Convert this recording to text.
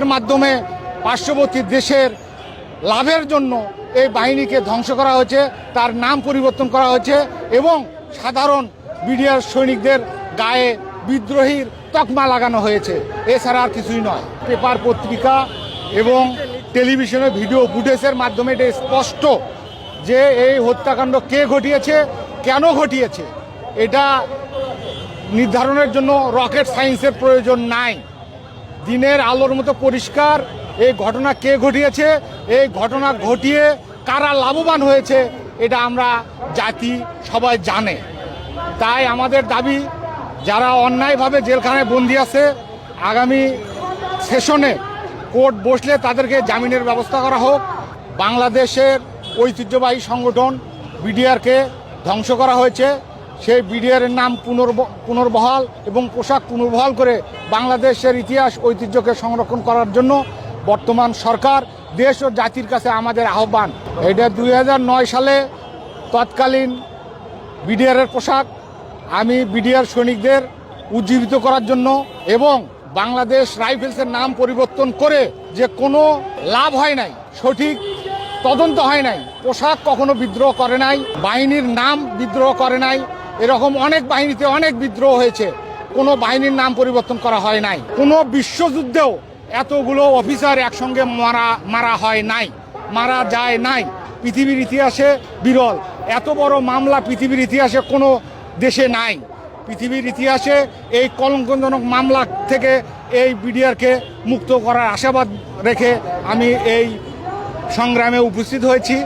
এর মাধ্যমে পার্শ্ববর্তী দেশের লাভের জন্য এই বাহিনীকে ধ্বংস করা হয়েছে, তার নাম পরিবর্তন করা হয়েছে এবং সাধারণ বিডিআর সৈনিকদের গায়ে বিদ্রোহীর তকমা লাগানো হয়েছে। এছাড়া আর কিছুই নয়। পেপার পত্রিকা এবং টেলিভিশনে ভিডিও ফুটেজের মাধ্যমে এটা স্পষ্ট যে এই হত্যাকাণ্ড কে ঘটিয়েছে, কেন ঘটিয়েছে, এটা নির্ধারণের জন্য রকেট সায়েন্সের প্রয়োজন নাই। দিনের আলোর মতো পরিষ্কার। এই ঘটনা কে ঘটিয়েছে? এই ঘটনা ঘটিয়ে কারা লাভবান হয়েছে? এটা আমরা জাতি সবাই জানে। তাই আমাদের দাবি, যারা অন্যায়ভাবে জেলখানায় বন্দি আছে, আগামী সেশনে কোর্ট বসলে তাদেরকে জামিনের ব্যবস্থা করা হোক। বাংলাদেশের ঐতিহ্যবাহী সংগঠন, বিডিআরকে ধ্বংস করা হয়েছে। সেই বিডিআরের নাম পুনর্ব, পুনর্বহাল এবং পোশাক পুনর্বহাল করে বাংলাদেশের ইতিহাস, ঐতিহ্যকে সংরক্ষণ করার জন্য বর্তমান সরকার দেশ ও জাতির কাছে আমাদের আহ্বান। এটা দুই নয় সালে তৎকালীন বিডিআরের পোশাক, আমি বিডিআর সৈনিকদের উজ্জীবিত করার জন্য এবং বাংলাদেশ রাইফেলসের নাম পরিবর্তন করে যে কোনো লাভ হয় নাই, সঠিক তদন্ত হয় নাই, পোশাক কখনো বিদ্রোহ করে নাই, বাহিনীর নাম বিদ্রোহ করে নাই এরকম অনেক বাহিনীতে অনেক বিদ্রোহ হয়েছে। কোনো বাহিনীর নাম পরিবর্তন করা হয় নাই। কোনো বিশ্বযুদ্ধেও এতগুলো অফিসার একসঙ্গে মারা মারা হয় নাই, মারা যায় নাই। পৃথিবীর ইতিহাসে বিরল। এত বড় মামলা পৃথিবীর ইতিহাসে কোনো দেশে নাই। পৃথিবীর ইতিহাসে এই কলঙ্কজনক মামলা থেকে এই বিডিআরকে মুক্ত করার আশাবাদ রেখে আমি এই সংগ্রামে উপস্থিত হয়েছি।